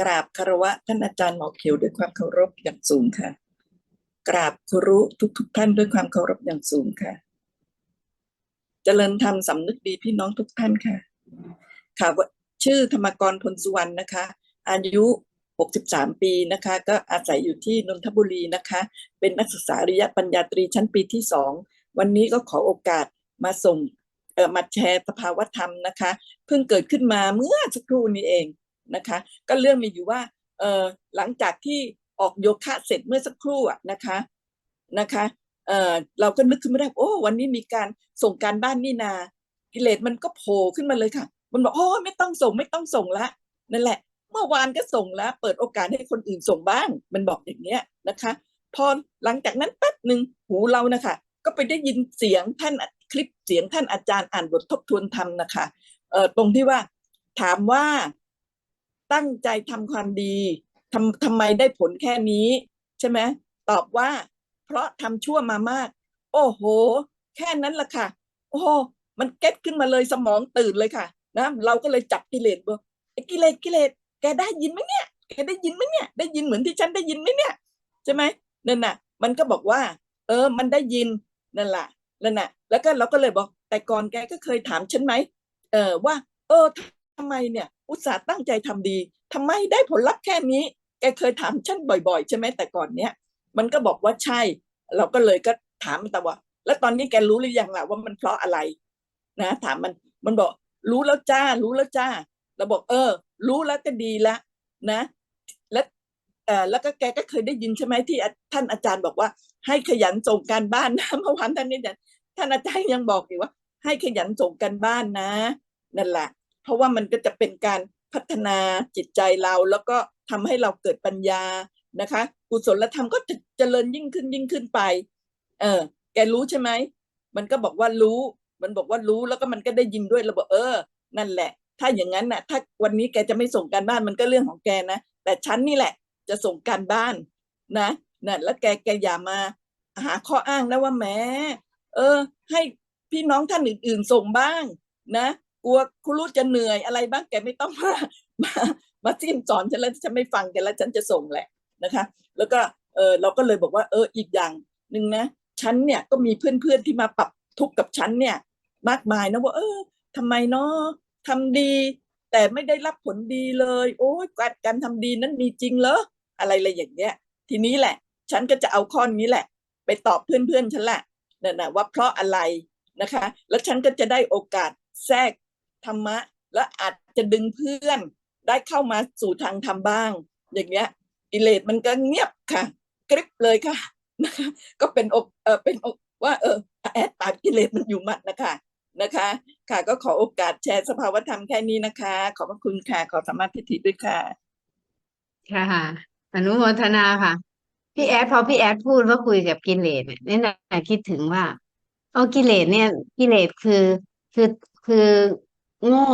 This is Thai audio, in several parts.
กราบคารวะท่านอาจารย์หมอเขียวด้วยความเคารพอย่างสูงค่ะ กราบครุทุกๆท่านด้วยความเคารพอย่างสูงค่ะ เจริญธรรมสำนึกดีพี่น้องทุกท่านค่ะ ค่ะว่าชื่อธรรมกรพลสุวรรณนะคะ อายุ 63 ปีนะคะ ก็อาศัยอยู่ที่นนทบุรีนะคะ เป็นนักศึกษาระยะปัญญาตรีชั้นปีที่สองวันนี้ก็ขอโอกาสมาส่งเออมาแชร์สภาวธรรมนะคะ เพิ่งเกิดขึ้นมาเมื่อสักครู่นี้เอง นะคะ ก็เรื่องมีอยู่ว่าเออหลังจากที่ออกโยคะเสร็จเมื่อสักครู่อะนะคะนะคะเออเราก็นึกขึ้นไม่ได้โอ้วันนี้มีการส่งการบ้านนี่นา กิเลสมันก็โผล่ขึ้นมาเลยค่ะ มันบอกโอ้ไม่ต้องส่งไม่ต้องส่งละนั่นแหละ เมื่อวานก็ส่งแล้ว เปิดโอกาสให้คนอื่นส่งบ้าง มันบอกอย่างเนี้ยนะคะ พอหลังจากนั้นแป๊บหนึ่งหูเรานะคะก็ไปได้ยินเสียงท่านคลิปเสียงท่านอาจารย์อ่านบททบทวนธรรมนะคะเอ่อตรงที่ว่าถามว่า ตั้งใจทำความดีทำทำไมได้ผลแค่นี้ ใช่ไหมตอบว่า เพราะทำชั่วมามาก โอ้โห แค่นั้นละค่ะ โอ้มันเก็ตขึ้นมาเลยสมองตื่นเลยค่ะ นะ เราก็เลยจับกิเลสบอกกิเลสกิเลสแกได้ยินไหมเนี่ยแกได้ยินไหมเนี่ย ได้ยินเหมือนที่ฉันได้ยินไหมเนี่ยใช่ไหมนั่นน่ะ มันก็บอกว่า เออ มันได้ยินนั่นแหละนั่นน่ะ แล้วก็เราก็เลยบอก แต่ก่อนแกก็เคยถามฉันไหมเออว่า เออ ทำไมเนี่ยอุตส่าห์ตั้งใจทำดีทำไมได้ผลลัพธ์แค่นี้ แกเคยถามฉันบ่อยๆ ใช่ไหมแต่ก่อนเนี้ยมันก็บอกว่าใช่ เราก็เลยก็ถามมันแต่ว่า แล้วตอนนี้แกรู้หรือยังล่ะว่ามันเพราะอะไร นะ ถามมันมันบอก รู้แล้วจ้า รู้แล้วจ้าเราบอกเออ รู้แล้วก็ดีละนะ แล้วเออแล้วก็แกก็เคยได้ยินใช่ไหมที่ท่านอาจารย์บอกว่า ให้ขยันส่งการบ้านนะเมื่อวานท่านนี่เนี่ยท่านอาจารย์ยังบอกอีกว่า ให้ขยันส่งการบ้านนะนั่นแหละ เพราะว่ามันก็จะเป็นการพัฒนาจิตใจเรา แล้วก็ทำให้เราเกิดปัญญานะคะ กุศลธรรมก็จะเจริญยิ่งขึ้นยิ่งขึ้นไป เออ แกรู้ใช่ไหมมันก็บอกว่ารู้ มันบอกว่ารู้แล้วก็มันก็ได้ยินด้วยเราบอกเออ นั่นแหละ ถ้าอย่างนั้นน่ะ ถ้าวันนี้แกจะไม่ส่งการบ้านมันก็เรื่องของแกนะแต่ฉันนี่แหละ จะส่งการบ้าน นะนะแล้วแกแกอย่ามา หาข้ออ้างนะว่าแหมเออ ให้พี่น้องท่านอื่น ๆ ส่งบ้าง นะ กลัวคุณรู้จะเหนื่อยอะไรบ้างแกไม่ต้องมามามาจิ้มสอนฉันแล้วฉันไม่ฟังแกแล้วฉันจะส่งแหละนะคะ แล้วก็เออเราก็เลยบอกว่าเอออีกอย่างหนึ่งนะฉันเนี่ยก็มีเพื่อนๆที่มาปรับทุกข์กับฉันเนี่ย มากมายนะว่าเออทำไมเนาะทำดี แต่ไม่ได้รับผลดีเลย โอ้ยการการทำดีนั้นมีจริงเหรออะไรอะไรอย่างเงี้ย ทีนี้แหละ ฉันก็จะเอาข้อนี้แหละ ไปตอบเพื่อนๆฉันแหละนั่นนะว่าเพราะอะไรนะคะ แล้วฉันก็จะได้โอกาสแทรก ธรรมะ และอาจจะดึงเพื่อนได้เข้ามาสู่ทางธรรมบ้าง อย่างเงี้ยกิเลสมันก็เงียบค่ะ กริบเลยค่ะนะคะก็เป็นอกเออเป็นอกว่าเออแอดปาบกิเลสมันอยู่มัดนะคะนะคะ ค่ะก็ขอโอกาสแชร์สภาวธรรมแค่นี้นะคะ ขอบพระคุณค่ะ ขอสมมาธิฐิด้วยค่ะ ค่ะอนุโมทนาค่ะ พี่แอดพอพี่แอดพูดว่าคุยกับกิเลสเนี่ยนี่นาคิดถึงว่าเอากิเลสเนี่ย กิเลสคือคือคือ โง่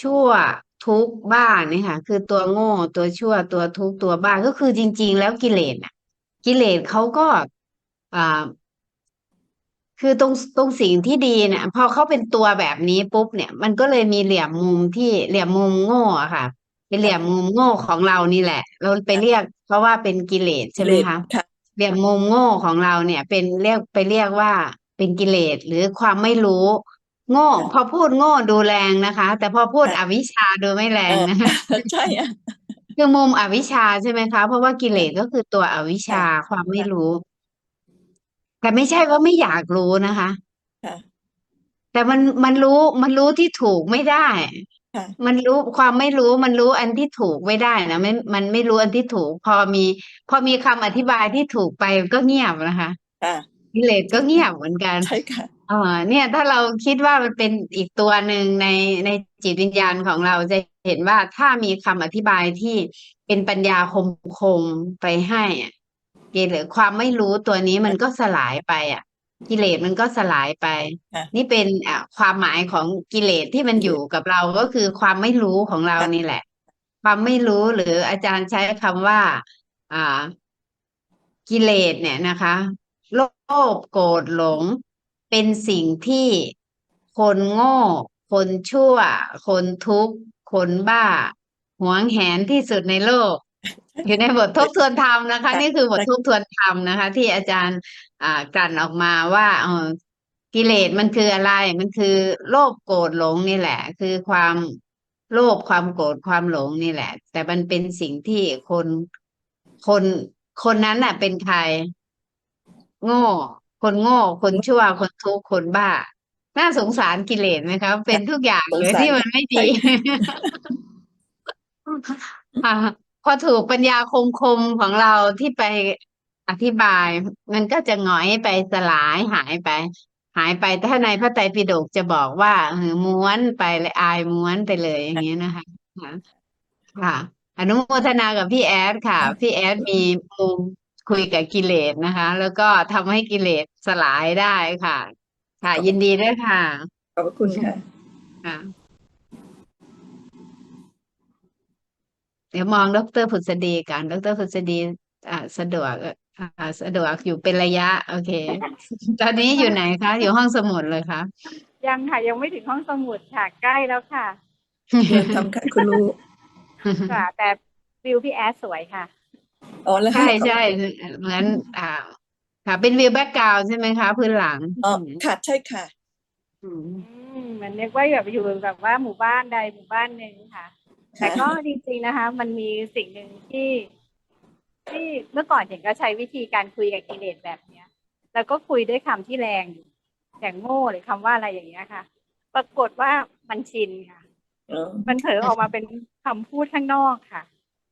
ชั่วทุกข์บ้าเนี่ยค่ะ คือตัวโง่ตัวชั่วตัวทุกข์ตัวบ้าก็คือจริง ๆ แล้วกิเลสน่ะ กิเลสเขาก็อ่าคือตรงตรงสิ่งที่ดีเนี่ย พอเขาเป็นตัวแบบนี้ปุ๊บเนี่ย มันก็เลยมีเหลี่ยมมุมที่เหลี่ยมมุมโง่อะค่ะ เป็นเหลี่ยมมุมโง่ของเรานี่แหละ เราไปเรียก เพราะว่าเป็นกิเลสใช่ไหมคะค่ะ เหลี่ยมมุมโง่ของเราเนี่ย เป็นเรียกไปเรียกว่าเป็นกิเลสหรือความไม่รู้ โง่ พอพูดโง่ดูแรงนะคะ แต่พอพูดอวิชชาดูไม่แรงนะคะใช่อะคือมุมอวิชชาใช่ไหมคะ เพราะว่ากิเลสก็คือตัวอวิชชาความไม่รู้ แต่ไม่ใช่ว่าไม่อยากรู้นะคะค่ะแต่มันมันรู้มันรู้ที่ถูกไม่ได้ค่ะมันรู้ความไม่รู้มันรู้อันที่ถูกไม่ได้นะไม่มันไม่รู้อันที่ถูก พอมี พอมีคำอธิบายที่ถูกไปก็เงียบนะคะค่ะกิเลสก็เงียบเหมือนกันใช่ค่ะ เออเนี่ยถ้าเราคิดว่ามันเป็นอีกตัวหนึ่งในในจิตวิญญาณของเราจะเห็นว่าถ้ามีคำอธิบายที่เป็นปัญญาคมคมไปให้อะกิเลสความไม่รู้ตัวนี้มันก็สลายไป อะ กิเลสมันก็สลายไป ค่ะ นี่เป็นอะความหมายของกิเลสที่มันอยู่กับเราก็คือความไม่รู้ของเราค่ะนี่แหละ ความไม่รู้หรืออาจารย์ใช้คำว่า อ่า กิเลสเนี่ยนะคะ โลภโกรธหลง เป็นสิ่งที่คนโง่ คนชั่ว คนทุกข์ คนบ้า หวงแหนที่สุดในโลก อยู่ในบททบทวนธรรมนะคะ นี่คือบททบทวนธรรมนะคะ ที่อาจารย์อ่ากลั่นออกมาว่ากิเลสมันคืออะไร มันคือโลภโกรธหลงนี่แหละ คือความโลภความโกรธความหลงนี่แหละ แต่มันเป็นสิ่งที่คนคนคนนั้นน่ะ เป็นใคร โง่ คนโง่ คนชั่ว คนทุกข์ คนบ้า น่าสงสารกิเลสไหมครับ เป็นทุกอย่างเลยสงสารที่มันไม่ดีใช่อ่าพอถูกปัญญาคมคมๆของเราที่ไปอธิบาย มันก็จะหงอยไปสลายหายไป หายไปถ้าในพระไตรปิฎกจะบอกว่าเออม้วนไปเลยอายม้วนไปเลยอย่างเงี้ยนะคะค่ะค่ะอนุโมทนากับพี่แอดค่ะ พี่แอดมีมุม คุยกับกิเลสนะคะ แล้วก็ทำให้กิเลสสลายได้ค่ะ ค่ะ ยินดีด้วยค่ะ ขอบพระคุณค่ะ ค่ะ เดี๋ยวมองดรผุษดีกันดรผุษดีอ่าสะดวกอ่าสะดวกอยู่เป็นระยะ โอเค ตอนนี้อยู่ไหนคะ อยู่ห้องสมุดเลยคะยังค่ะ ยังไม่ถึงห้องสมุดค่ะ ใกล้แล้วค่ะเรียนทำค่ะคุณลูกค่ะ แต่วิวพี่แอดสวยค่ะ อ๋อแล้วใช่ใช่เหมือนอ่า ค่ะ เป็นวิวแบ็กกราวใช่ไหมคะ พื้นหลังอ๋อค่ะใช่ค่ะอืมอืมเหมันนึกว่าแบบอยู่แบบว่าหมู่บ้านใดหมู่บ้านหนึ่งค่ะ แต่ก็จริงๆนะคะ มันมีสิ่งหนึ่งที่ ที่เมื่อก่อนเห็นก็ใช้วิธีการคุยกับกิเลสแบบเนี้ย แล้วก็คุยด้วยคำที่แรงอยู่อย่างโง่หรือคำว่าอะไรอย่างเงี้ยค่ะ ปรากฏว่ามันชินค่ะเออมันเผลอออกมาเป็นคำพูดข้างนอกค่ะ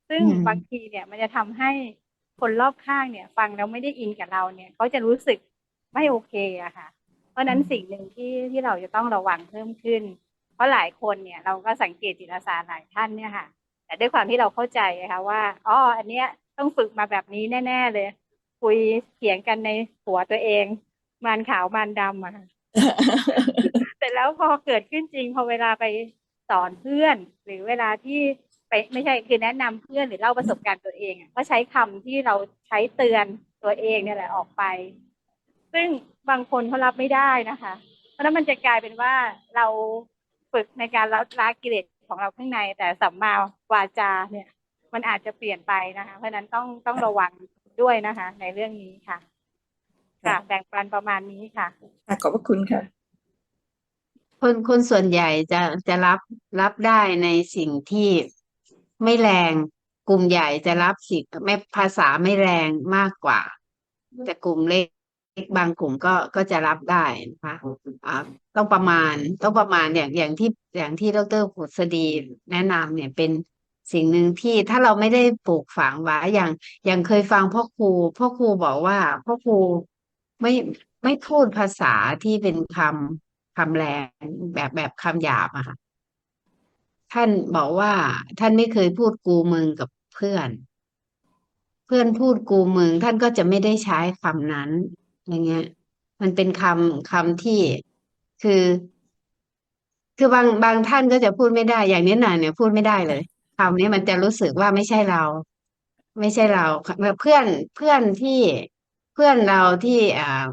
ซึ่งอืมบางทีเนี่ยมันจะทำให้คนรอบข้างเนี่ย ฟังแล้วไม่ได้อินกับเราเนี่ยเขาจะรู้สึกไม่โอเคอะค่ะ เพราะฉะนั้นสิ่งหนึ่งที่ที่เราจะต้องระวังเพิ่มขึ้น เพราะหลายคนเนี่ยเราก็สังเกตจิตอาสาหลายท่านเนี่ยค่ะ แต่ด้วยความที่เราเข้าใจนะคะว่าอ๋ออันเนี้ยต้องฝึกมาแบบนี้แน่ ๆเลย คุยเถียงกันในหัวตัวเองมันขาวมันดำอะค่ะเสร็จแล้วพอเกิดขึ้นจริง พอเวลาไปสอนเพื่อน หรือเวลาที่ ไปไม่ใช่คือแนะนำเพื่อนหรือเล่าประสบการณ์ตัวเองอะก็ใช้คำที่เราใช้เตือนตัวเองเนี่ยแหละออกไป ซึ่งบางคนเขารับไม่ได้นะคะ เพราะฉะนั้นมันจะกลายเป็นว่าเราฝึกในการละละกิเลสของเราข้างใน แต่สัมมาวาจาเนี่ย มันอาจจะเปลี่ยนไปนะคะ เพราะฉะนั้นต้องต้องระวังด้วยนะคะ ในเรื่องนี้ค่ะค่ะแบ่งปันประมาณนี้ค่ะค่ะขอบพระคุณค่ะ คนคนส่วนใหญ่จะจะรับรับได้ในสิ่งที่ ไม่แรง กลุ่มใหญ่จะรับสิ่งไม่ภาษาไม่แรงมากกว่า แต่กลุ่มเล็กบางกลุ่มก็ก็จะรับได้นะคะอ่าต้องประมาณต้องประมาณอย่างอย่างที่อย่างที่ดรผุษดีแนะนำเนี่ยเป็นสิ่งหนึ่งที่ถ้าเราไม่ได้ปลูกฝังไว้อย่างอย่างเคยฟังพ่อครูพ่อครูบอกว่าพ่อครูไม่ไม่พูดภาษาที่เป็นคำคำแรงแบบแบบคำหยาบอะค่ะ ท่านบอกว่าท่านไม่เคยพูดกูมึงกับเพื่อน เพื่อนพูดกูมึง ท่านก็จะไม่ได้ใช้คำนั้นอย่างเงี้ย มันเป็นคำคำที่คือ คือบางบางท่านก็จะพูดไม่ได้ อย่างนี้หน่อยเนี่ย พูดไม่ได้เลยคำนี้มันจะรู้สึกว่าไม่ใช่เรา ไม่ใช่เราเพื่อนเพื่อนที่เพื่อนเราที่อ่า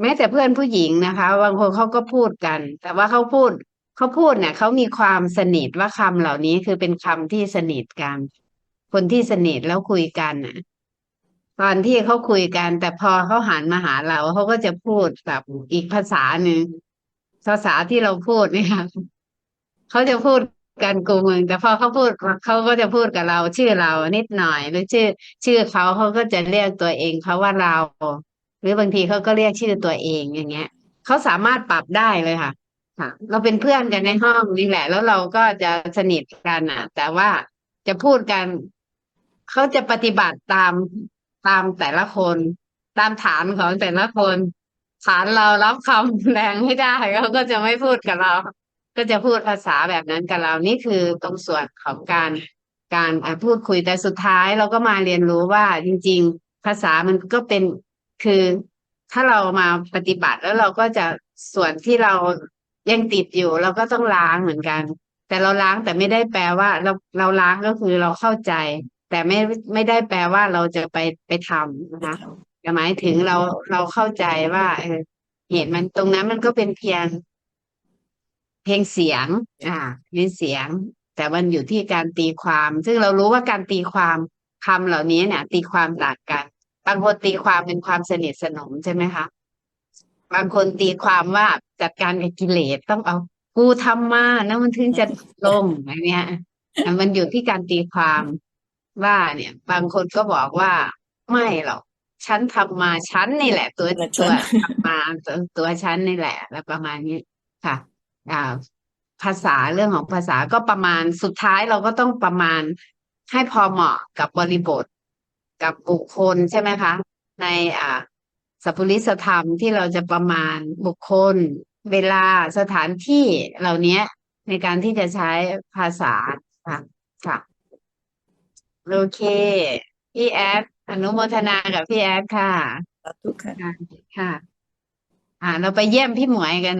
แม้แต่เพื่อนผู้หญิงนะคะ บางคนเขาก็พูดกัน แต่ว่าเขาพูด เขาพูดเนี่ยเขามีความสนิทว่าคำเหล่านี้คือเป็นคำที่สนิทกัน คนที่สนิทแล้วคุยกันน่ะ ตอนที่เขาคุยกัน แต่พอเขาหันมาหาเราเขาก็จะพูดแบบอีกภาษาหนึ่งภาษาที่เราพูดเนี่ยค่ะเขาจะพูดกันกูมึงแต่พอเขาพูดเขาก็จะพูดกับเรา ชื่อเรานิดหน่อย หรือชื่อ ชื่อเขาเขาก็จะเรียกตัวเองเขาว่าเรา หรือบางทีเขาก็เรียกชื่อตัวเองอย่างเงี้ยเขาสามารถปรับได้เลยค่ะ ค่ะ เราเป็นเพื่อนกันในห้องนี่แหละ แล้วเราก็จะสนิทกันอะ แต่ว่าจะพูดกันเขาจะปฏิบัติตามตามแต่ละคน ตามฐานของแต่ละคนฐานเรารับคำแรงไม่ได้เขาก็จะไม่พูดกับเรา ก็จะพูดภาษาแบบนั้นกับเรา นี่คือตรงส่วนของการการพูดคุยแต่สุดท้ายเราก็มาเรียนรู้ว่าจริง ๆ ภาษามันก็เป็นคือถ้าเรามาปฏิบัติแล้วเราก็จะส่วนที่เรา ยังติดอยู่เราก็ต้องล้างเหมือนกัน แต่เราล้างแต่ไม่ได้แปลว่า เราเราล้างก็คือเราเข้าใจ แต่ไม่ไม่ได้แปลว่าเราจะไปไปทำนะคะหมายถึงเราเราเข้าใจว่าเหตุมันตรงนั้นมันก็เป็นเพียง เพลงเสียง อ่าเป็นเสียง แต่มันอยู่ที่การตีความ ซึ่งเรารู้ว่าการตีความคำเหล่านี้เนี่ย ตีความต่างกัน บางคนตีความเป็นความสนิทสนมใช่ไหมคะบางคนตีความว่า จัดการกับกิเลสต้องเอากูทำมาแล้วมันถึงจะลงอะไรเนี้ยอะมันอยู่ที่การตีความว่าเนี่ย บางคนก็บอกว่าไม่หรอกฉันทำมาฉันนี่แหละ ตัวตัวทำมาตัวตัวฉันนี่แหละแล้วประมาณนี้ค่ะ อ่า ภาษาเรื่องของภาษาก็ประมาณสุดท้ายเราก็ต้องประมาณให้พอเหมาะกับบริบท กับบุคคลใช่ไหมคะ ในอ่า สัพพุริสธรรมที่เราจะประมาณบุคคล เวลาสถานที่เหล่านี้ในการที่จะใช้ภาษาค่ะค่ะโอเค พี่แอดอนุโมทนากับพี่แอดค่ะสาธุค่ะค่ะค่ะ อ่า เราไปเยี่ยมพี่หมวยกัน